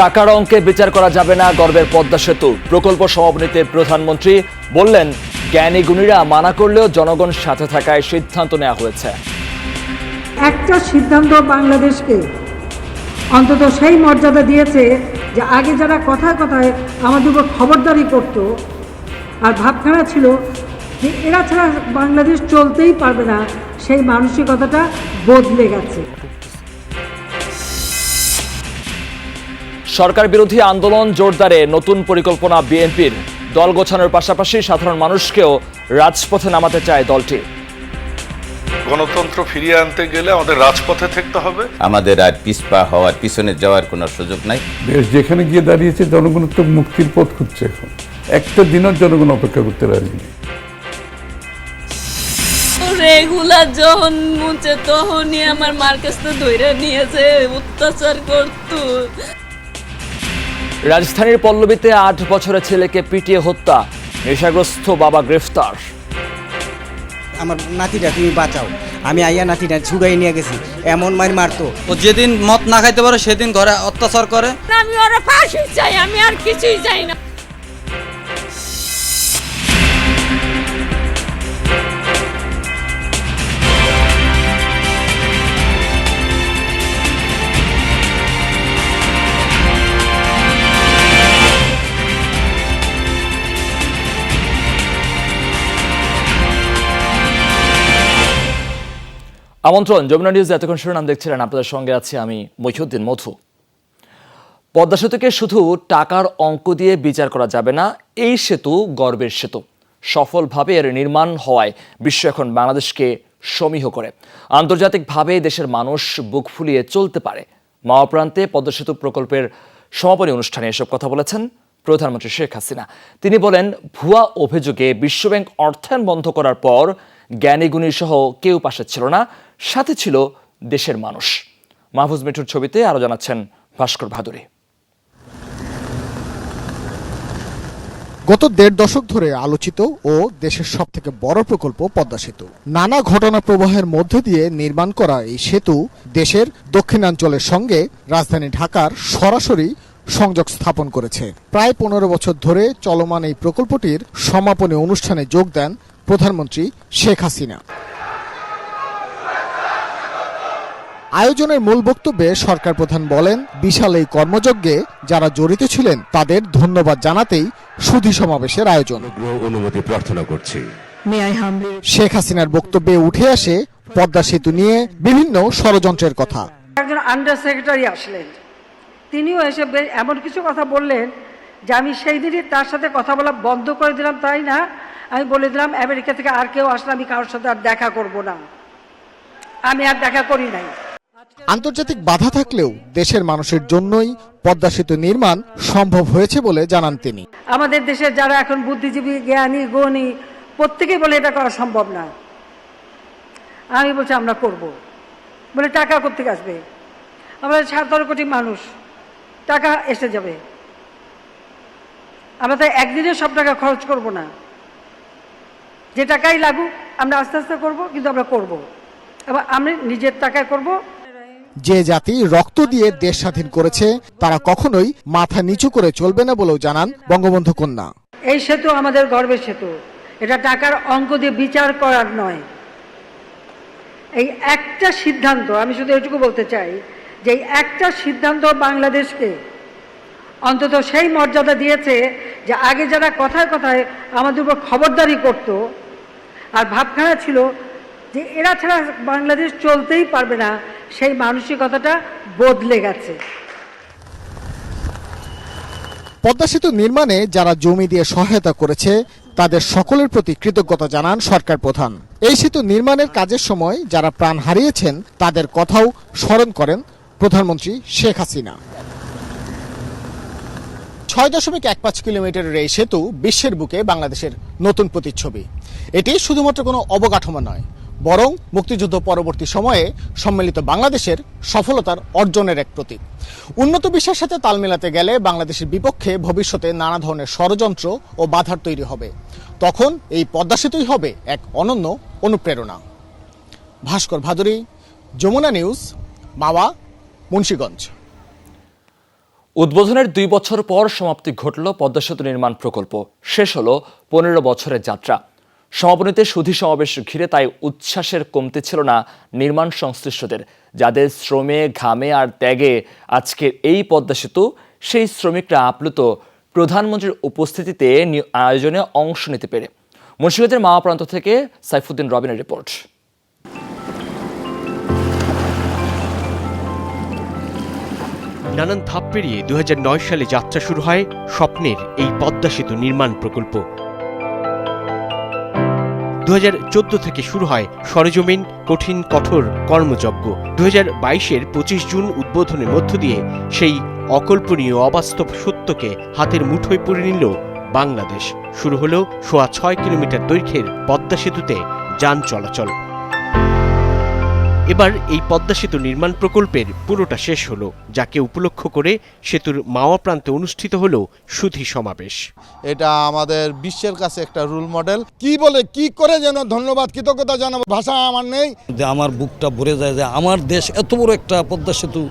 টাকার অঙ্কে বিচার করা যাবে না গর্বের পদ্মা সেতু। প্রকল্প সমাপনীতে প্রধানমন্ত্রী বললেন, জ্ঞানী গুণীরা মানা করলেও জনগণ সাথে থাকায় সিদ্ধান্ত নেওয়া হয়েছে। একটা সিদ্ধান্ত বাংলাদেশকে অন্তত সেই মর্যাদা দিয়েছে যে আগে যারা কথায় কথায় আমাদের উপর খবরদারি করত, আর ভাবখানা ছিল যে এরা ছাড়া বাংলাদেশ চলতেই পারবে না, সেই মানসিকতাটা বদলে গেছে। সরকার বিরোধী আন্দোলন জোরদারে নতুন পরিকল্পনা বিএনপির। দল গোছানোর পাশাপাশি সাধারণ মানুষকেও রাজপথে নামাতে চায় দলটি। গণতন্ত্র ফিরিয়ে আনতে গেলে আমাদের রাজপথে থাকতে হবে। আমাদের আর পিছপা হওয়ার পিছনে যাওয়ার কোনো সুযোগ নাই। দেশ যেখানে গিয়ে দাঁড়িয়েছে জনগণ তো মুক্তির পথ খুঁজছে এখন। একটা দিনও জনগণ অপেক্ষা করতে রাজি নেই। রেগুলার যখন মুছে তখনই আমার মার কাছ থেকে ধরে নিয়েছে অত্যাচার করতো। রাজধানীর পল্লবীতে আট বছরের ছেলেকে পিটিয়ে হত্যা। নেশাগ্রস্ত বাবা গ্রেফতার। আমার নাতিটা তুমি বাঁচাও। আমি আইয়া নাতিটা ছুড়াই নিয়ে গেছি। এমন মার মারতো। ও যেদিন মদ না খাইতে পারে সেদিন ঘরে অত্যাচার করে। আমি ওরা ফাঁসি চাই আমি আর কিছুই চাই না। আমন্ত্রণ, যমুনা নিউজ এতক্ষণ শিরোনাম দেখছিলেন। আপনাদের সঙ্গে আছি আমি মহিউদ্দিন মধু। পদ্মা সেতুকে শুধু টাকার অঙ্ক দিয়ে বিচার করা যাবে না, এই সেতু গর্বের সেতু। সফলভাবে এর নির্মাণ হওয়ায় বিশ্ব এখন বাংলাদেশকে সমীহ করে। আন্তর্জাতিকভাবে দেশের মানুষ বুক ফুলিয়ে চলতে পারে। মাওয়া প্রান্তে পদ্মা সেতু প্রকল্পের সমাপনী অনুষ্ঠানে এসব কথা বলেছেন প্রধানমন্ত্রী শেখ হাসিনা। তিনি বলেন, ভুয়া অভিযোগে বিশ্বব্যাংক অর্থায়ন বন্ধ করার পর জ্ঞানীগুণী সহ কেউ পাশে ছিল না, সাথে ছিল দেশের মানুষ। মাহফুজ মিঠুর ছবিতে আরও জানাচ্ছেন ভাস্কর ভাদুরী। গত দেড় দশক ধরে আলোচিত ও দেশের সব থেকে বড় প্রকল্প পদ্মা সেতু। নানা ঘটনা প্রবাহের মধ্যে দিয়ে নির্মাণ করা এই সেতু দেশের দক্ষিণাঞ্চলের সঙ্গে রাজধানী ঢাকার সরাসরি সংযোগ স্থাপন করেছে। প্রায় পনেরো বছর ধরে চলমান এই প্রকল্পটির সমাপনী অনুষ্ঠানে যোগ দেন প্রধানমন্ত্রী শেখ হাসিনা। আয়োজনের মূল বক্তব্যে সরকার প্রধান বলেন বিশাল এই কর্মযজ্ঞে যারা জড়িত ছিলেন তাদের ধন্যবাদ জানাতেই সুধী সমাবেশের আয়োজন। অনুমতি প্রার্থনা করছি। শেখ হাসিনার বক্তব্যে উঠে আসে পদ্মা সেতু নিয়ে বিভিন্ন ষড়যন্ত্রের কথা। একজন আন্ডার সেক্রেটারি আসলেন। তিনিও এসে এমন কিছু কথা বললেন যে আমি সেই দিনই তার সাথে কথা বলা বন্ধ করে দিলাম তাই না? আমি বলে দিলাম আমেরিকা থেকে আর কেউ আসলে আমি কারোর সাথে আর দেখা করব না। আমি আর দেখা করি নাই। আন্তর্জাতিক বাধা থাকলেও দেশের মানুষের জন্যই পদ্মা সেতু নির্মাণ সম্ভব হয়েছে বলে জানান তিনি। আমাদের দেশের যারা এখন বুদ্ধিজীবী জ্ঞানী গণী প্রত্যেকেই বলে এটা করা সম্ভব না। আমি বলছি আমরা করব। বলে টাকা কোথেকে আসবে? আমরা সতেরো কোটি মানুষ টাকা এসে যাবে। আমরা তো একদিনে সব টাকা খরচ করব না। যে টাকাই লাগুক আমরা আস্তে আস্তে করব কিন্তু আমরা করব। এবার আমি নিজের টাকায় করব। যে জাতি রক্ত দিয়ে দেশ স্বাধীন করেছে তারা কখনোই মাথা নিচু করে চলবে না বলেও জানান বঙ্গবন্ধু কন্যা। এই সেতু আমাদের গর্বের সেতু। এটা টাকার অঙ্ক দিয়ে বিচার করার নয়। এই একটা সিদ্ধান্ত আমি শুধু এটুকু বলতে চাই যে এই একটা সিদ্ধান্ত বাংলাদেশকে অন্তত সেই মর্যাদা দিয়েছে যে আগে যারা কথায় কথায় আমাদের উপর খবরদারি করত আর ভাবখানা ছিল যে এরা ছাড়া বাংলাদেশ চলতেই পারবে না, সেই মানসিকতাটা বদলে গেছে। পদ্মা সেতু নির্মাণে যারা জমি দিয়ে সহায়তা করেছে, তাদের সকলের প্রতি কৃতজ্ঞতা জানান সরকার প্রধান। এই সেতু নির্মাণের কাজের সময় যারা প্রাণ হারিয়েছেন, তাদের কথাও স্মরণ করেন প্রধানমন্ত্রী শেখ হাসিনা। ছয় দশমিক এক পাঁচ কিলোমিটারের এই সেতু বিশ্বের বুকে বাংলাদেশের নতুন প্রতিচ্ছবি। এটি শুধুমাত্র কোনো অবকাঠামো নয়, বরং মুক্তিযুদ্ধ পরবর্তী সময়ে সম্মিলিত বাংলাদেশের সফলতার অর্জনের এক প্রতীক। উন্নত বিশ্বের সাথে তাল মেলাতে গেলে বাংলাদেশের বিপক্ষে ভবিষ্যতে নানা ধরনের ষড়যন্ত্র ও বাধার তৈরি হবে। তখন এই পদ্মা সেতুই হবে এক অনন্য অনুপ্রেরণা। ভাস্কর ভাদুরী, যমুনা নিউজ, মাওয়া, মুন্সীগঞ্জ। উদ্বোধনের দুই বছর পর সমাপ্তি ঘটল পদ্মা সেতু নির্মাণ প্রকল্প। শেষ হলো পনেরো বছরের যাত্রা। সমাপনীতে সুধি সমাবেশ ঘিরে তাই উচ্ছ্বাসের কমতি ছিল না নির্মাণ সংশ্লিষ্টদের, যাদের শ্রমে, ঘামে আর ত্যাগে আজকের এই পদ্মা সেতু সেই শ্রমিকরা আপ্লুত প্রধানমন্ত্রীর উপস্থিতিতে আয়োজনে অংশ নিতে পেরে। মুন্সিগঞ্জের মাওয়া প্রান্ত থেকে সাইফুদ্দিন রবিনের রিপোর্ট। নানান ধাপ পেরিয়ে দু হাজার নয় সালে যাত্রা শুরু হয় স্বপ্নের এই পদ্মা সেতু নির্মাণ প্রকল্প। দু হাজার চোদ্দ থেকে শুরু হয় সরেজমিন, কঠিন, কঠোর কর্মযজ্ঞ। দু হাজার বাইশের পঁচিশ জুন উদ্বোধনের মধ্য দিয়ে সেই অকল্পনীয় অবাস্তব সত্যকে হাতের মুঠোয় পড়ে নিল বাংলাদেশ। শুরু হলো সোয়া ছয় কিলোমিটার দৈর্ঘ্যের পদ্মা সেতুতে যান চলাচল। এবার এই পদ্মা সেতু নির্মাণ প্রকল্পের পুরোটা শেষ হলো যাকে উপলক্ষ করে সেতুর মাওয়া প্রান্তে অনুষ্ঠিত হলো সুধী সমাবেশ। এটা আমাদের বিশ্বের কাছে একটা রোল মডেল কি বলে কি করে যেন ধন্যবাদ কৃতজ্ঞতা জানাব ভাষা আমার নেই। যে আমার বুকটা ভরে যায় যে আমার দেশ এত বড় একটা পদ্মা সেতু।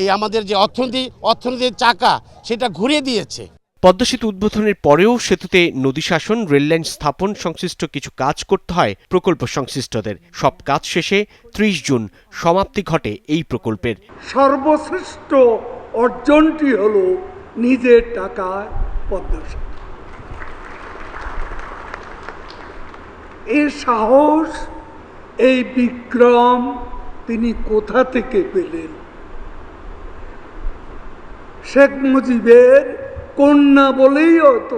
এই আমাদের যে অর্থনীতি অর্থনীতির চাকা সেটা ঘুরিয়ে দিয়েছে। পদ্মা সেতু উদ্বোধনের পরেও সেতুতে নদী শাসন রেললাইন স্থাপন সংশ্লিষ্ট কিছু কাজ করতে হয় প্রকল্প সংশ্লিষ্টদের। সব কাজ শেষে ত্রিশ জুন সমাপ্তি ঘটে এই প্রকল্পের। সর্বশ্রেষ্ঠ অর্জনটি হলো নিজের টাকায় পদ্মা সেতু। এর সাহস, এই বিক্রম তিনি কোথা থেকে পেলেন? শেখ মুজিবের কন্যা বলেই অত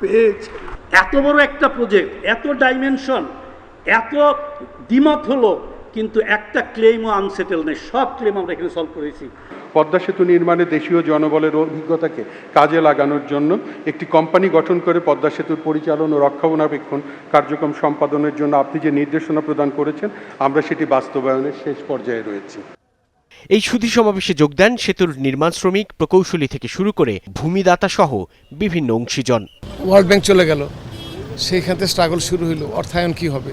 পেয়েছেন এত বড় একটা প্রজেক্ট এত ডাইমেনশন এত দ্বিমত হলো কিন্তু একটা ক্লেমও আনসেটেল নেই। সব ক্লেম আমরা এখানে সলভ করেছি। পদ্মা সেতু নির্মাণে দেশীয় জনবলের অভিজ্ঞতাকে কাজে লাগানোর জন্য একটি কোম্পানি গঠন করে পদ্মা সেতুর পরিচালন ও রক্ষণাবেক্ষণ কার্যক্রম সম্পাদনের জন্য আপনি যে নির্দেশনা প্রদান করেছেন আমরা সেটি বাস্তবায়নের শেষ পর্যায়ে রয়েছি। এই সুধী সমাবেশে যোগ দেন সেতুর নির্মাণ শ্রমিক, প্রকৌশলী থেকে শুরু করে ভূমিদাতা সহ বিভিন্ন অংশীজন। ওয়ার্ল্ড ব্যাংক চলে গেল। সেইখান থেকে স্ট্রাগল শুরু হলো অর্থায়ন কি হবে?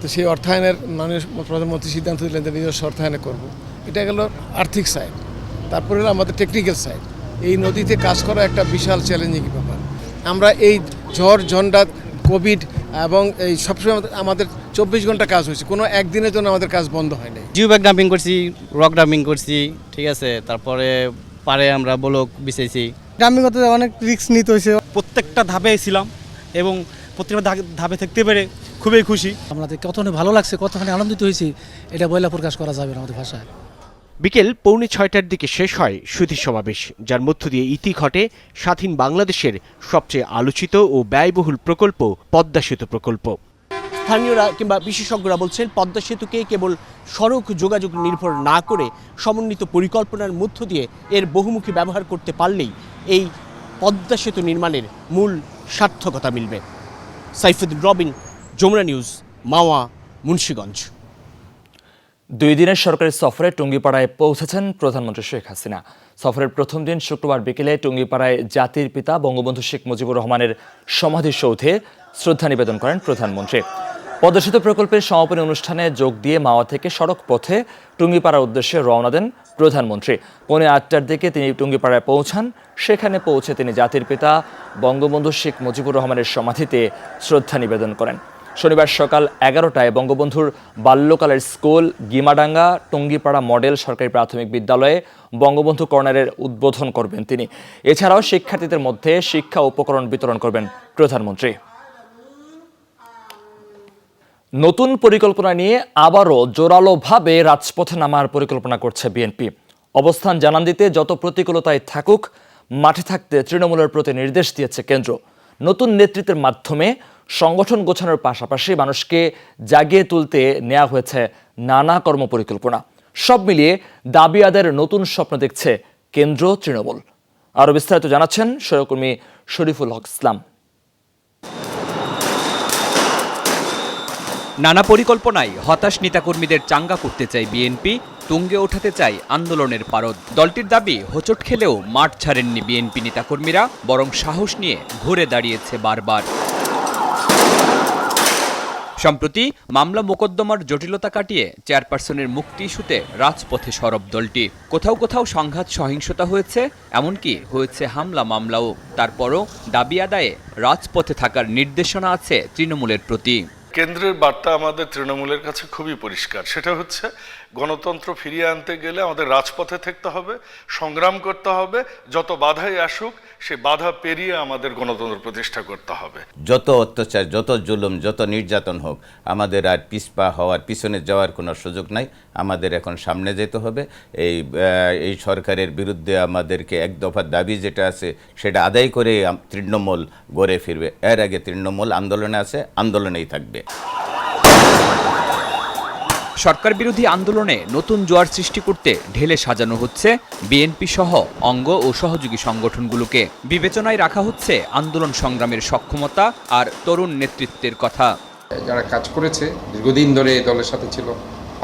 তো সেই অর্থায়নের মাননীয় প্রধানমন্ত্রী সিদ্ধান্ত দিলেন যে নিজস্ব অর্থায়নে করব। এটা গেল আর্থিক সাইড তারপরে হলো আমাদের টেকনিক্যাল সাইড এই নদীতে কাজ করা একটা বিশাল চ্যালেঞ্জিং ব্যাপার। আমরা এই ঝড় ঝন্ডা কোভিড এবং এই সবসময় আমাদের চব্বিশ ঘণ্টা কাজ হয়েছে কোনো একদিনের জন্য আমাদের কাজ বন্ধ হয়নি জিও ব্যাগ ডাম্পিং করছি রক ডাম্পিং করছি ঠিক আছে তারপরে পারে আমরা ব্লক বিছাইছি। ডাম্পিং করতে অনেক রিস্ক নিতে হয়েছে। প্রত্যেকটা ধাপে ছিলাম এবং প্রত্যেকটা ধাপে থাকতে পেরে খুবই খুশি। আমাদের কতখানি ভালো লাগছে কতখানি আনন্দিত হয়েছি এটা বইলা প্রকাশ করা যাবে না আমাদের ভাষায়। বিকেল পৌনে ছয়টার দিকে শেষ হয় সুধী সমাবেশ যার মধ্য দিয়ে ইতি ঘটে স্বাধীন বাংলাদেশের সবচেয়ে আলোচিত ও ব্যয়বহুল প্রকল্প পদ্মা সেতু প্রকল্প। স্থানীয়রা কিংবা বিশেষজ্ঞরা বলছেন পদ্মা সেতুকে কেবল সড়ক যোগাযোগ নির্ভর না করে সমন্বিত পরিকল্পনার মধ্য দিয়ে এর বহুমুখী ব্যবহার করতে পারলেই এই পদ্মা সেতু নির্মাণের মূল সার্থকতা মিলবে। সাইফুদ্দিন রবিন, যমুনা নিউজ, মাওয়া, মুন্সীগঞ্জ। দুই দিনের সরকারি সফরে টুঙ্গিপাড়ায় পৌঁছেছেন প্রধানমন্ত্রী শেখ হাসিনা। সফরের প্রথম দিন শুক্রবার বিকেলে টুঙ্গিপাড়ায় জাতির পিতা বঙ্গবন্ধু শেখ মুজিবুর রহমানের সমাধিসৌধে শ্রদ্ধা নিবেদন করেন প্রধানমন্ত্রী। পদ্মা প্রকল্পের সমাপনী অনুষ্ঠানে যোগ দিয়ে মাওয়া থেকে সড়ক পথে টুঙ্গিপাড়ার উদ্দেশ্যে রওনা দেন প্রধানমন্ত্রী। পৌনে আটটার দিকে তিনি টুঙ্গিপাড়ায় পৌঁছান। সেখানে পৌঁছে তিনি জাতির পিতা বঙ্গবন্ধু শেখ মুজিবুর রহমানের সমাধিতে শ্রদ্ধা নিবেদন করেন। শনিবার সকাল এগারোটায় বঙ্গবন্ধুর বাল্যকালের স্কুল, গিমাডাঙ্গা, টুঙ্গিপাড়া মডেল সরকারি প্রাথমিক বিদ্যালয়ে বঙ্গবন্ধু কর্নারের উদ্বোধন করবেন তিনি। এছাড়াও শিক্ষার্থীদের মধ্যে শিক্ষা উপকরণ বিতরণ করবেন প্রধানমন্ত্রী। নতুন পরিকল্পনা নিয়ে আবারও জোরালোভাবে রাজপথে নামার পরিকল্পনা করছে বিএনপি। অবস্থান জানান দিতে যত প্রতিকূলতায় থাকুক, মাঠে থাকতে তৃণমূলের প্রতি নির্দেশ দিয়েছে কেন্দ্র। নতুন নেতৃত্বের মাধ্যমে সংগঠন গোছানোর পাশাপাশি মানুষকে জাগিয়ে তুলতে নেওয়া হয়েছে নানা কর্মপরিকল্পনা। সব মিলিয়ে দাবি আদায়ের নতুন স্বপ্ন দেখছে কেন্দ্র তৃণমূল। আরও বিস্তারিত জানাচ্ছেন সহকর্মী শরীফুল হক ইসলাম। নানা পরিকল্পনায় হতাশ নেতাকর্মীদের চাঙ্গা করতে চায় বিএনপি, তুঙ্গে ওঠাতে চায় আন্দোলনের পারদ। দলটির দাবি, হোঁচট খেলেও মাঠ ছাড়েননি বিএনপি নেতাকর্মীরা, বরং সাহস নিয়ে ঘুরে দাঁড়িয়েছে বারবার। সম্প্রতি মামলা মোকদ্দমার জটিলতা কাটিয়ে চেয়ারপারসনের মুক্তি ইস্যুতে রাজপথে সরব দলটি। কোথাও কোথাও সংঘাত সহিংসতা হয়েছে, এমনকি হয়েছে হামলা মামলাও। তারপরও দাবি আদায়ে রাজপথে থাকার নির্দেশনা আছে তৃণমূলের প্রতি। কেন্দ্রের বার্তা আমাদের তৃণমূলের কাছে খুবই পরিষ্কার। সেটা হচ্ছে গণতন্ত্র ফিরিয়ে আনতে গেলে আমাদের রাজপথে থাকতে হবে, সংগ্রাম করতে হবে, যত বাধাই আসুক, সে বাধা পেরিয়ে আমাদের গণতন্ত্র প্রতিষ্ঠা করতে হবে। যত অত্যাচার, যত জুলুম, যত নির্যাতন হোক, আমাদের আর পিছপা হওয়ার, পিছনে যাওয়ার কোনো সুযোগ নাই, আমাদের এখন সামনে যেতে হবে। এই এই সরকারের বিরুদ্ধে আমাদেরকে এক দফার দাবি যেটা আছে, সেটা আদায় করে তৃণমূল গড়ে ফিরবে। এর আগে তৃণমূল আন্দোলনে আছে, আন্দোলনেই থাকবে। সরকার বিরোধী আন্দোলনে নতুন জোয়ার সৃষ্টি করতে ঢেলে সাজানো হচ্ছে বিএনপি সহ অঙ্গ ও সহযোগী সংগঠনগুলোকে। বিবেচনায় রাখা হচ্ছে আন্দোলন সংগ্রামের সক্ষমতা আর তরুণ নেতৃত্বের কথা। যারা কাজ করেছে দীর্ঘদিন ধরে দলের সাথে ছিল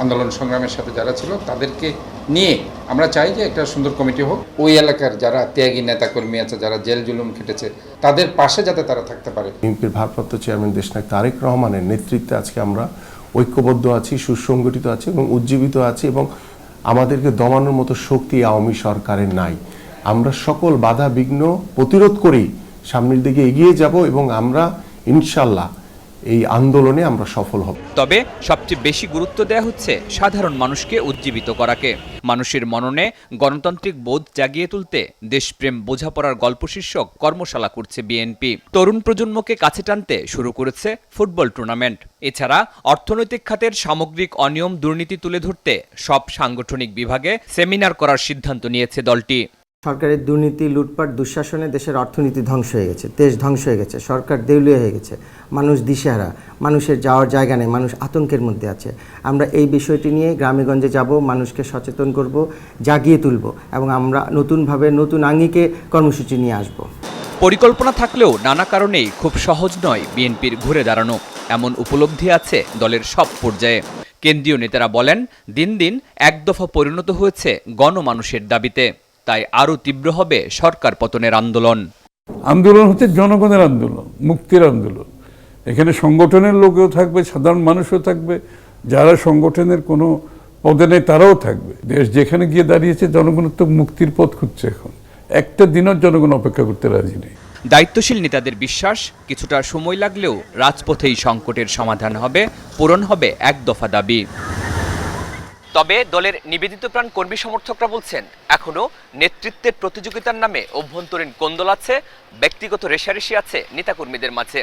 আন্দোলন সংগ্রামের সাথে যারা ছিল তাদেরকে নিয়ে আমরা চাই যে একটা সুন্দর কমিটি হোক। ওই এলাকার যারা ত্যাগী নেতাকর্মী আছে যারা জেল জুলুম খেটেছে তাদের পাশে যাতে তারা থাকতে পারে। বিএনপির ভারপ্রাপ্ত চেয়ারম্যান দেশনায়ক তারেক রহমানের নেতৃত্বে আজকে আমরা ঐক্যবদ্ধ আছি, সুসংগঠিত আছি এবং উজ্জীবিত আছি এবং আমাদেরকে দমানোর মতো শক্তি আওয়ামী সরকারের নাই। আমরা সকল বাধা বিঘ্ন প্রতিরোধ করেই সামনের দিকে এগিয়ে যাব এবং আমরা ইনশাল্লাহ এই আন্দোলনে আমরা সফল হব। তবে সবচেয়ে বেশি গুরুত্ব দেওয়া হচ্ছে সাধারণ মানুষকে উজ্জীবিত করাকে। মানুষের মননে গণতান্ত্রিক বোধ জাগিয়ে তুলতে দেশপ্রেম বোঝাপড়ার গল্প শীর্ষক কর্মশালা করছে বিএনপি। তরুণ প্রজন্মকে কাছে টানতে শুরু করেছে ফুটবল টুর্নামেন্ট। এছাড়া অর্থনৈতিক খাতের সামগ্রিক অনিয়ম দুর্নীতি তুলে ধরতে সব সাংগঠনিক বিভাগে সেমিনার করার সিদ্ধান্ত নিয়েছে দলটি। সরকারের দুর্নীতি, লুটপাট, দুঃশাসনে দেশের অর্থনীতি ধ্বংস হয়ে গেছে, দেশ ধ্বংস হয়ে গেছে, সরকার দেউলিয়া হয়ে গেছে, মানুষ দিশেহারা, মানুষের যাওয়ার জায়গা নেই, মানুষ আতঙ্কের মধ্যে আছে। আমরা এই বিষয়টি নিয়ে গ্রামেগঞ্জে যাব, মানুষকে সচেতন করব, জাগিয়ে তুলব এবং আমরা নতুনভাবে নতুন আঙ্গিকে কর্মসূচি নিয়ে আসব। পরিকল্পনা থাকলেও নানা কারণেই খুব সহজ নয় বিএনপির ঘুরে দাঁড়ানো। এমন উপলব্ধি আছে দলের সব পর্যায়ে। কেন্দ্রীয় নেতারা বলেন, দিন দিন এক দফা পরিণত হয়েছে গণমানুষের দাবিতে। তাই আরও তীব্র হবে সরকার পতনের আন্দোলন। আন্দোলন হচ্ছে জনগণের আন্দোলন মুক্তির আন্দোলন। এখানে সংগঠনের লোকেও থাকবে সাধারণ মানুষও থাকবে যারা সংগঠনের কোনো পদে নেই তারাও থাকবে। দেশ যেখানে গিয়ে দাঁড়িয়েছে জনগণের তো মুক্তির পথ খুঁজছে এখন। একটা দিনও জনগণ অপেক্ষা করতে রাজি নেই। দায়িত্বশীল নেতাদের বিশ্বাস কিছুটা সময় লাগলেও রাজপথেই সংকটের সমাধান হবে পূরণ হবে এক দফা দাবি। তবে দলের নিবেদিত প্রাণ কর্মী সমর্থকরা বলছেন, এখনও নেতৃত্বের প্রতিযোগিতার নামে অভ্যন্তরীণ কোন্দল আছে, ব্যক্তিগত রেশারেশি আছে নেতাকর্মীদের মাঝে।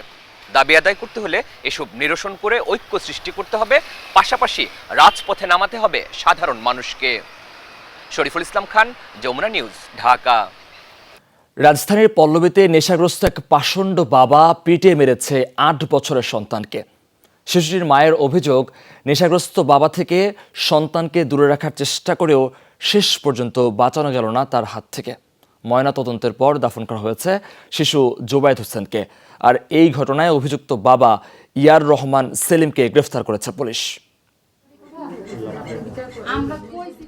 দাবি আদায় করতে হলে এসব নিরসন করে ঐক্য সৃষ্টি করতে হবে, পাশাপাশি রাজপথে নামাতে হবে সাধারণ মানুষকে। শরীফুল ইসলাম খান, যমুনা নিউজ, ঢাকা। রাজধানীর পল্লবীতে নেশাগ্রস্ত এক পাষণ্ড বাবা পিটিয়ে মেরেছে আট বছরের সন্তানকে। শিশুটির মায়ের অভিযোগ, নেশাগ্রস্ত বাবা থেকে সন্তানকে দূরে রাখার চেষ্টা করেও শেষ পর্যন্ত বাঁচানো গেল না তার হাত থেকে। ময়না তদন্তের পর দাফন করা হয়েছে শিশু জোবায়েদ হোসেনকে। আর এই ঘটনায় অভিযুক্ত বাবা ইয়ার রহমান সেলিমকে গ্রেফতার করেছে পুলিশ।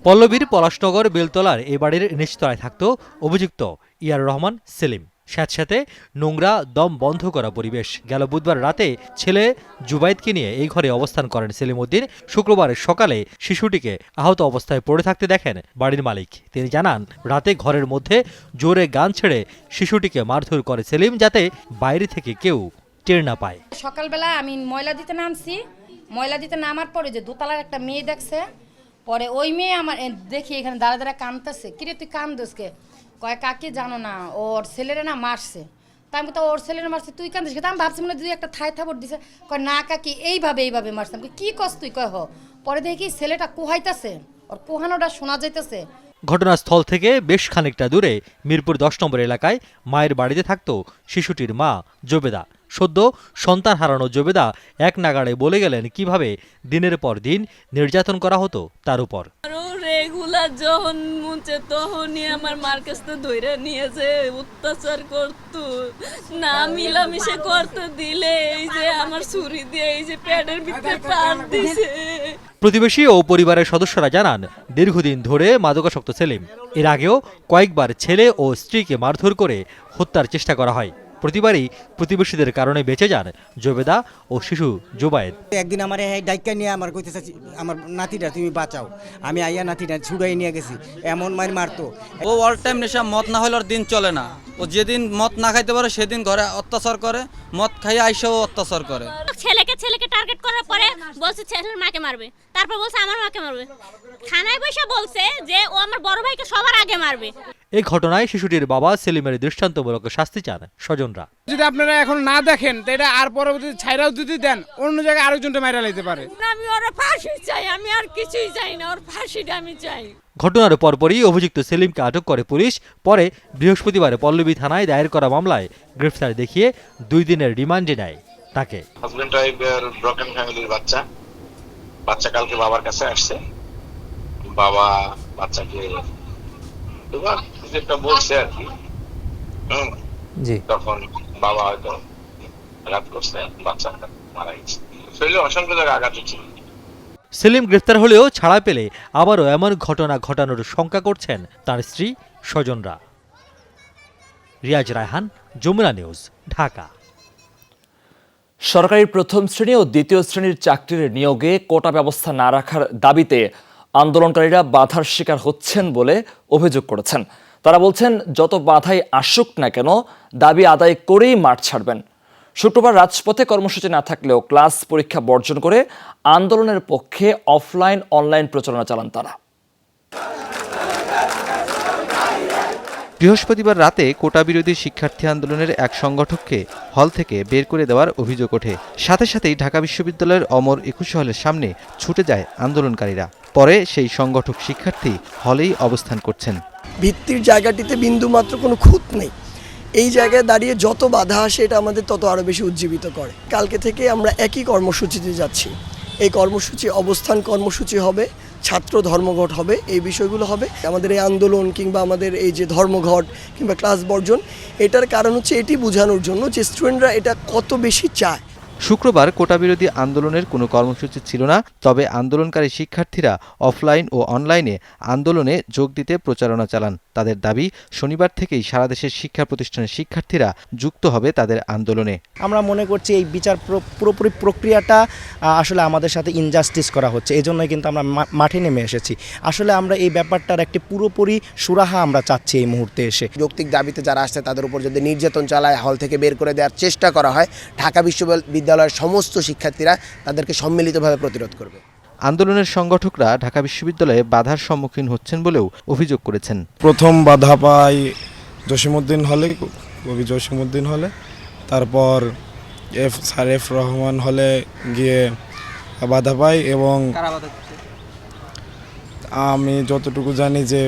পল্লবীর পলাশনগর বেলতলার এ বাড়ির নিচতলায় থাকত অভিযুক্ত ইয়ার রহমান সেলিম। স্যাঁতস্যাঁতে নোংরা দম বন্ধ করা পরিবেশ। গেল বুধবার রাতে ছেলে জুবাইদকে নিয়ে এই ঘরে অবস্থান করেন সেলিম উদ্দিন। শুক্রবার সকালে শিশুটিকে আহত অবস্থায় পড়ে থাকতে দেখেন বাড়ির মালিক। তিনি জানান, রাতে ঘরের মধ্যে জোরে গান ছেড়ে শিশুটিকে মারধর করে সেলিম যাতে বাইরে থেকে কেউ টের না পায়। সকালবেলা আমি ময়লা দিতে নামছি। ময়লা দিতে নামার পরে যে দোতলার একটা মেয়ে দেখছে, পরে ওই মেয়ে আমার দেখি এখানে দাঁড়া দাঁড়া কান্দতেছে কিরে তুই কান্দসকে কয় কাকে জানো না ওর ছেলেরা না মারছে। তাই আমি তো ওর ছেলেরা মারছে তুই কান্দিস তা আমি ভাবছি মনে হয় একটা থাই থাপড় দিছে। কয় না কাকি এইভাবে এইভাবে মারছে। আমি কি কস তুই? কয় হ। পরে দেখি ছেলেটা কুহাইতেছে ওর কুহানোটা শোনা যাইতেছে। ঘটনাস্থল থেকে বেশ খানিকটা দূরে মিরপুর দশ নম্বর এলাকায় মায়ের বাড়িতে থাকত শিশুটির মা জোবেদা। সদ্য সন্তান হারানো জোবেদা এক নাগাড়ে বলে গেলেন কীভাবে দিনের পর দিন নির্যাতন করা হতো তার উপর। রেগুলার যখন মুছে তখনই আমার মার কাছ ধরে নিয়েছে, অত্যাচার করতো। না, মিলামিশে করতে দিলে, এই যে আমার ছুরি দিয়ে, এই যে প্যাডের ভিতরে টান দিছে। প্রতিবেশী ও পরিবারের সদস্যরা জানান, দীর্ঘদিন ধরে মাদকাসক্ত সেলিম এর আগেও কয়েকবার ছেলে ও স্ত্রীকে মারধর করে হত্যার চেষ্টা করা হয়। প্রতিবারই প্রতিবেশীদের কারণে বেঁচে যান জোবেদা ও শিশু জোবায়েদ। একদিন আমার এই ডাইকা নিয়ে আমার কইতেছে আমার নাতিটা তুমি বাঁচাও। আমি আইয়া নাতিটা ছুড়াই নিয়ে গেছি। এমন মার মারতো। ও অল টাইম নেশা মদ না হলে ওর দিন চলে না। ও যেদিন মদ না খাইতে পারে সেদিন ঘরে অত্যাচার করে। মদ খাইয়ে আইসেও অত্যাচার করে। ছেলেকে ছেলেকে টার্গেট করার পরে বলছে ছেলের মাকে মারবে। তারপর বলছে আমার মাকে মারবে। থানায় বসে বলছে যে ও আমার বড় ভাইকে সবার আগে মারবে। এই ঘটনায় শিশুটির বাবা সেলিমের দৃষ্টান্তমূলক শাস্তি চান স্বজনরা। যদি আপনারা এখন না দেখেন তো এটা আর পরবর্তী ছাইরাও যদি দেন অন্য জায়গায় আরেকজনটা মাইরা লাইতে পারে। আমি ওর ফাঁসি চাই আমি আর কিছুই চাই না ওর ফাঁসিটা আমি চাই। ঘটনার পরপরই অভিযুক্ত সেলিমকে আটক করে পুলিশ। পরে বৃহস্পতিবার পল্লবী থানায় দায়ের করা মামলায় গ্রেফতার দেখিয়ে দুই দিনের রিমান্ডে নেয়। তাকে? হাজবেন্ড ওয়াইফের ব্রকেন ফ্যামিলির বাচ্চা। বাচ্চা কালকে বাবার কাছে আসছে। বাবা বাচ্চাকে একটা বলছে আর কি। জি। তখন বাবা হয়তো করছে বাচ্চা মারা গেছে। শরীরে অসংখ্য জায়গায় আঘাত ছিল সেলিম গ্রেফতার হলেও ছাড়া পেলে আবারও এমন ঘটনা ঘটানোর শঙ্কা করছেন তার স্ত্রী স্বজনরা। রিয়াজ রায়হান যমুনা নিউজ ঢাকা। সরকারি প্রথম শ্রেণি ও দ্বিতীয় শ্রেণির চাকরির নিয়োগে কোটা ব্যবস্থা না রাখার দাবিতে আন্দোলনকারীরা বাধার শিকার হচ্ছেন বলে অভিযোগ করেছেন। তারা বলছেন, যত বাধাই আসুক না কেন, দাবি আদায় করেই মাঠ ছাড়বেন। শুক্রবার রাজপথে কর্মসূচি না থাকলেও ক্লাস পরীক্ষা বর্জন করে আন্দোলনের পক্ষে অফলাইন, অনলাইন প্রচারণা চালান তারা। বৃহস্পতিবার রাতে কোটা বিরোধী শিক্ষার্থী আন্দোলনের এক সংগঠককে হল থেকে বের করে দেওয়ার অভিযোগ ওঠে। সাথে সাথেই ঢাকা বিশ্ববিদ্যালয়ের অমর একুশ হলের সামনে ছুটে যায় আন্দোলনকারীরা। পরে সেই সংগঠক শিক্ষার্থী হলেই অবস্থান করছেন। ভিত্তির জায়গাটিতে বিন্দু মাত্র কোনো খুঁত নেই। এই জায়গায় দাঁড়িয়ে যত বাধা আসে এটা আমাদের তত আরও বেশি উজ্জীবিত করে। কালকে থেকে আমরা একই কর্মসূচিতে যাচ্ছি। এই কর্মসূচি অবস্থান কর্মসূচি হবে। ছাত্র ধর্মঘট হবে, এই বিষয়গুলো হবে। আমাদের এই আন্দোলন কিংবা আমাদের এই যে ধর্মঘট কিংবা ক্লাস বর্জন, এটার কারণ হচ্ছে এটি বোঝানোর জন্য যে স্টুডেন্টরা এটা কত বেশি চায়। শুক্রবার কোটা বিরোধী আন্দোলনের কোনো কর্মসূচি ছিল না তবে আন্দোলনকারী শিক্ষার্থীরা অফলাইন ও অনলাইনে আন্দোলনে যোগ দিতে প্রচারণা চালান। তাদের দাবি শনিবার থেকেই সারা দেশের শিক্ষা প্রতিষ্ঠানের শিক্ষার্থীরা যুক্ত হবে তাদের আন্দোলনে। আমরা মনে করছি এই বিচার প্র- পুরোপুরি প্রক্রিয়াটা আসলে আমাদের সাথে ইনজাস্টিস করা হচ্ছে। এই জন্যই কিন্তু আমরা মা- মাঠে নেমে এসেছি। আসলে আমরা এই ব্যাপারটার একটি পুরোপুরি সুরাহা আমরা চাচ্ছি এই মুহূর্তে এসে। যৌক্তিক দাবিতে যারা আসছে তাদের উপর যদি নির্যাতন চালায় হল থেকে বের করে দেওয়ার চেষ্টা করা হয় ঢাকা বিশ্ববিদ্যালয়ের সমস্ত শিক্ষার্থীরা তাদেরকে সম্মিলিতভাবে প্রতিরোধ করবে। আন্দোলনের সংগঠকরা ঢাকা বিশ্ববিদ্যালয়ে বাধার সম্মুখীন হচ্ছেন বলেও অভিযোগ করেছেন। প্রথম বাধা পাই জসিমউদ্দিন হলে কবি জসিমউদ্দিন হলে। তারপর এফ স্যার এফ রহমান হলে গিয়ে বাধা পাই এবং আমি যতটুকু জানি যে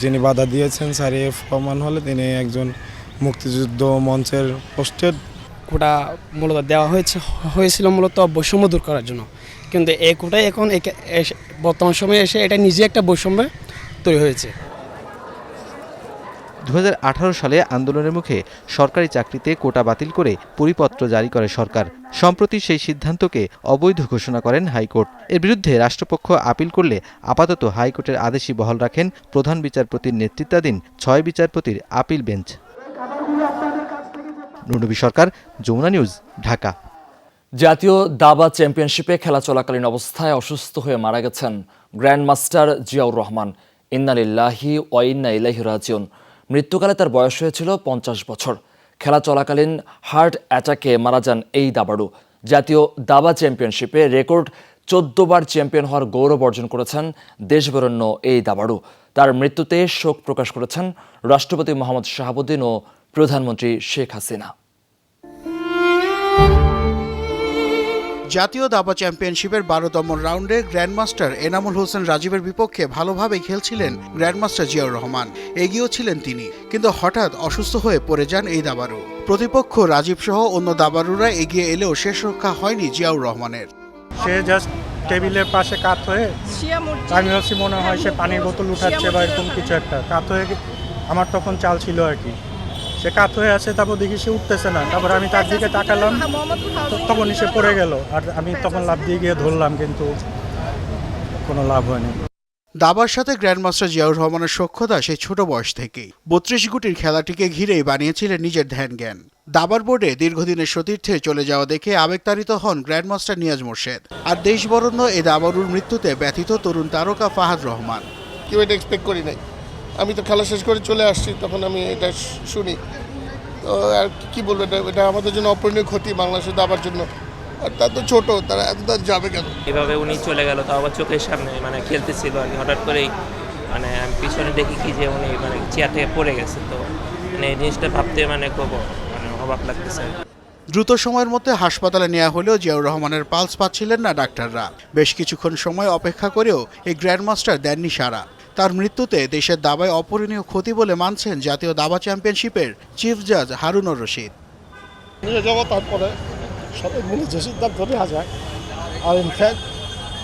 যিনি বাধা দিয়েছেন স্যার এফ রহমান হলে তিনি একজন মুক্তিযুদ্ধ মঞ্চের পোস্টেড কোটা মূলত দেওয়া হয়েছে, হয়েছিল মূলত বৈষম্য দূর করার জন্য। কিন্তু এই কোটাই এখন বর্তমান সময়ে এসে এটা নিজে একটা বৈষম্য তৈরি হয়েছে। দু হাজার আঠারো সালে আন্দোলনের মুখে সরকারি চাকরিতে কোটা বাতিল করে পরিপত্র জারি করে সরকার। সম্প্রতি সেই সিদ্ধান্তকে অবৈধ ঘোষণা করেন হাইকোর্ট। এর বিরুদ্ধে রাষ্ট্রপক্ষ আপিল করলে আপাতত হাইকোর্টের আদেশই বহাল রাখেন প্রধান বিচারপতির নেতৃত্বাধীন ছয় বিচারপতির আপিল বেঞ্চ। নুনবী সরকার, যমুনা নিউজ, ঢাকা। জাতীয় দাবা চ্যাম্পিয়নশিপে খেলা চলাকালীন অবস্থায় অসুস্থ হয়ে মারা গেছেন গ্র্যান্ড মাস্টার জিয়াউর রহমান। ইন্নালিল্লাহি ওয়াইন্না ইলাহি রাজিউন। মৃত্যুকালে তার বয়স হয়েছিল পঞ্চাশ বছর। খেলা চলাকালীন হার্ট অ্যাটাকে মারা যান এই দাবাড়ু। জাতীয় দাবা চ্যাম্পিয়নশিপে রেকর্ড চোদ্দ বার চ্যাম্পিয়ন হওয়ার গৌরব অর্জন করেছেন দেশবরণ্য এই দাবাড়ু। তার মৃত্যুতে শোক প্রকাশ করেছেন রাষ্ট্রপতি মোহাম্মদ শাহাবুদ্দিন ও প্রধানমন্ত্রী শেখ হাসিনা। জাতীয় দাবা চ্যাম্পিয়নশিপের বারোতম রাউন্ডে গ্র্যান্ডমাস্টার এনামুল হোসেন রাজীবের বিপক্ষে ভালোভাবেই খেলছিলেন গ্র্যান্ডমাস্টার জিয়াউর রহমান। এগিয়েও ছিলেন তিনি কিন্তু হঠাৎ অসুস্থ হয়ে পড়ে যান এই দাবারু। প্রতিপক্ষ রাজীব সহ অন্য দাবারুরা এগিয়ে এলেও শেষ রক্ষা হয়নি জিয়াউর রহমানের। সে জাস্ট টেবিলের পাশে কাত হয়ে আমি ভাবছি মনে হয় সে পানির বোতল উঠাচ্ছে বা এরকম কিছু একটা। কাত হয়ে আমার তখন চাল ছিল আর কি। সে কাত হয়ে আছে তারপর দেখি সে উঠতেছে না। তারপর আমি তার দিকে তাকালাম তো তখনই সে পড়ে গেল। আর আমি তখন লাভ দিয়ে গিয়ে ধরলাম কিন্তু কোনো লাভ হয়নি। দাবার সাথে গ্র্যান্ডমাস্টার জিয়াউর রহমানের সক্ষতা সেই ছোট বয়স থেকেই। বত্রিশ গুটির খেলাটিকে ঘিরেই বানিয়েছিলেন নিজের ধ্যান জ্ঞান দাবার বোর্ডে দীর্ঘদিনের সতীর্থে চলে যাওয়া দেখে আবেগতাড়িত হন গ্র্যান্ডমাস্টার নিয়াজ মোর্শেদ। আর দেশবরণ্য এ দাবারুর মৃত্যুতে ব্যথিত তরুণ তারকা ফাহাদ রহমান। কেউ এটা এক্সপেক্ট করি নাই। আমি তো খেলা শেষ করে চলে আসছি, তখন আমি এটা শুনি। তো আর কি বলব, এটা এটা আমাদের জন্য অপূরণীয় ক্ষতি বাংলাদেশের দাবার জন্য। আর তার তো ছোট, তারা এত তার যাবে কেন? এভাবে উনি চলে গেল তাও আবার চোখের সামনে মানে খেলতেছিল আর হঠাৎ করেই মানে আমি পিছনে দেখি কি যে উনি মানে চেয়ার থেকে পড়ে গেছে, তো মানে এই জিনিসটা ভাবতে মানে খুব মানে অবাক লাগতেছে। দ্রুত সময়ের মধ্যে হাসপাতালে নেওয়া হলেও জিয়াউর রহমানের পালস পাচ্ছিলেন না ডাক্তাররা। বেশ কিছুক্ষণ সময় অপেক্ষা করেও এই গ্র্যান্ডমাস্টার দেননি সারা তার মৃত্যুতে দেশের দাবায় অপূরণীয় ক্ষতি বলে মানছেন জাতীয় দাবা চ্যাম্পিয়নশিপের চিফ জাজ হারুনুর রশিদ। যাব তারপরে সবাই মিলে যে সিদ্ধান্ত নেওয়া যায়। আর ইনফ্যাক্ট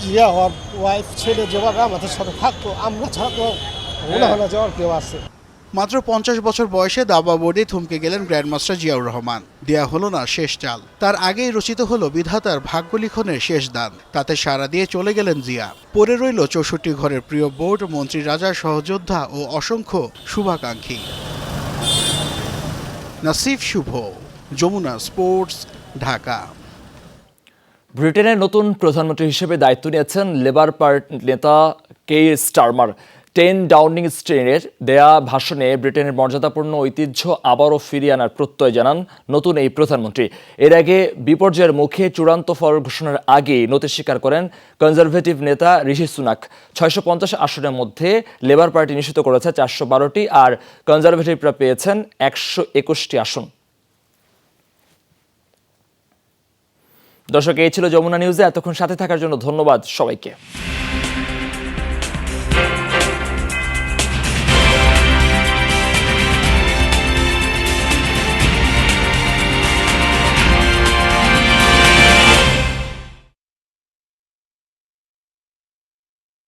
জিয়া হওয়ার ওয়াইফ ছেলে যেভাবে আমাদের সাথে থাকতো, আমরা ছাড়া তো মনে হয় না যাওয়ার কেউ আছে। মাত্র পঞ্চাশ বছর বয়সে দাবা বোর্ডে থমকে গেলেন গ্র্যান্ডমাস্টার জিয়াউর রহমান। দেয়া হলো না শেষ চাল। তার আগেই রচিত হলো বিধাতার ভাগ্য লিখনের শেষ দান। তাতে সাড়া দিয়ে চলে গেলেন জিয়া। পড়ে রইল চৌষট্টি ঘরের প্রিয় বোর্ড, মন্ত্রী রাজার সহযোদ্ধা ও অসংখ্য শুভাকাঙ্ক্ষী। নাসিফ শুভ, যমুনা স্পোর্টস, ঢাকা। ব্রিটেনের নতুন প্রধানমন্ত্রী হিসেবে দায়িত্ব নিয়েছেন লেবার পার্টি নেতা কে স্টারমার। টেন ডাউনিং স্ট্রেনের দেয়া ভাষণে ব্রিটেনের মর্যাদাপূর্ণ ঐতিহ্য আবারও ফিরিয়ে আনার প্রত্যয় জানান নতুন এই প্রধানমন্ত্রী। এর আগে বিপর্যয়ের মুখে চূড়ান্ত ফল ঘোষণার আগেই নতি স্বীকার করেন কনজারভেটিভ নেতা ঋষি সুনাক। ছয়শো পঞ্চাশ আসনের মধ্যে লেবার পার্টি নিষিদ্ধ করেছে চারশো বারোটি আর কনজারভেটিভরা পেয়েছেন একশো একুশটি আসন। দর্শক, এই ছিল যমুনা নিউজে। এতক্ষণ সাথে থাকার জন্য ধন্যবাদ সবাইকে।